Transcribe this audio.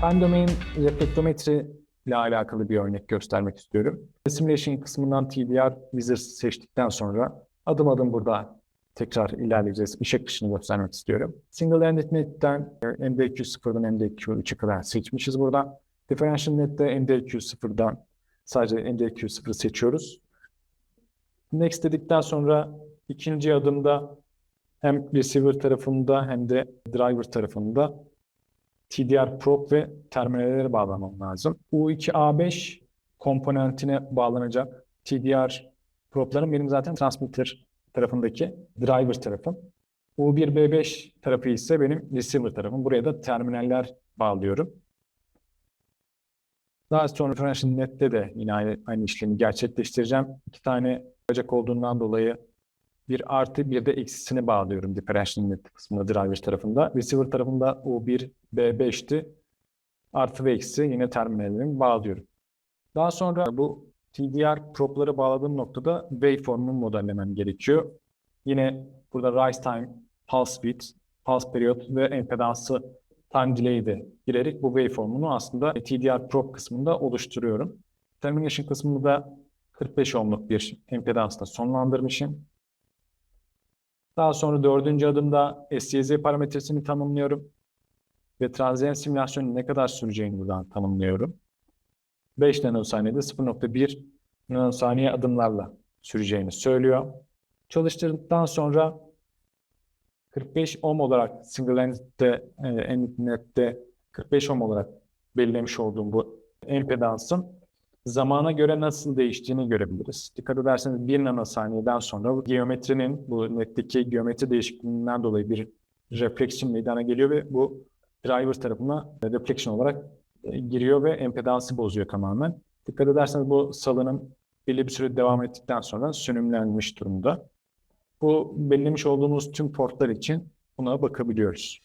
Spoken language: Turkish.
Time domain reflektometri ile alakalı bir örnek göstermek istiyorum. Simulation kısmından TDR Wizard seçtikten sonra adım adım burada tekrar ilerleyeceğiz. Işık dışını göstermek istiyorum. Single Ended Net'ten MDQ 0'dan MDQ 3'e kadar seçmişiz burada. Differential Net'te MDQ 0'dan sadece MDQ 0'ı seçiyoruz. Next dedikten sonra ikinci adımda hem receiver tarafında hem de driver tarafında TDR probe ve terminallere bağlamam lazım. U2A5 komponentine bağlanacak TDR probe'larım benim zaten transmitter tarafındaki driver tarafım. U1B5 tarafı ise benim receiver tarafım. Buraya da terminaller bağlıyorum. Daha sonra Differential Net'te de yine aynı, işlemi gerçekleştireceğim. İki tane bacak olduğundan dolayı bir artı bir de eksisini bağlıyorum differential net kısmında driver tarafında. Receiver tarafında U1, B5'ti. Artı ve eksi yine terminallerimi bağlıyorum. Daha sonra bu TDR probe'ları bağladığım noktada waveform'u modellemem gerekiyor. Yine burada rise time, pulse width, pulse period ve empedansı time delay'i de girerek bu waveform'unu aslında TDR probe kısmında oluşturuyorum. Termination kısmında da 45 ohmluk bir empedansla sonlandırmışım. Daha sonra dördüncü adımda SYZ parametresini tanımlıyorum. Ve transient simülasyonun ne kadar süreceğini buradan tanımlıyorum. 5 nanosaniyede 0.1 nanosaniye adımlarla süreceğini söylüyor. Çalıştırdıktan sonra 45 ohm olarak single ended'de, e, ended'de 45 ohm olarak belirlemiş olduğum bu empedansın zamana göre nasıl değiştiğini görebiliriz. Dikkat ederseniz 1 nanosaniyeden sonra geometrinin, bu netteki geometri değişikliğinden dolayı bir refleksiyon meydana geliyor ve bu driver tarafına reflection olarak e, giriyor ve empedansı bozuyor tamamen. Dikkat ederseniz bu salınım belli bir süre devam ettikten sonra sönümlenmiş durumda. Bu belirlemiş olduğumuz tüm portlar için buna bakabiliyoruz.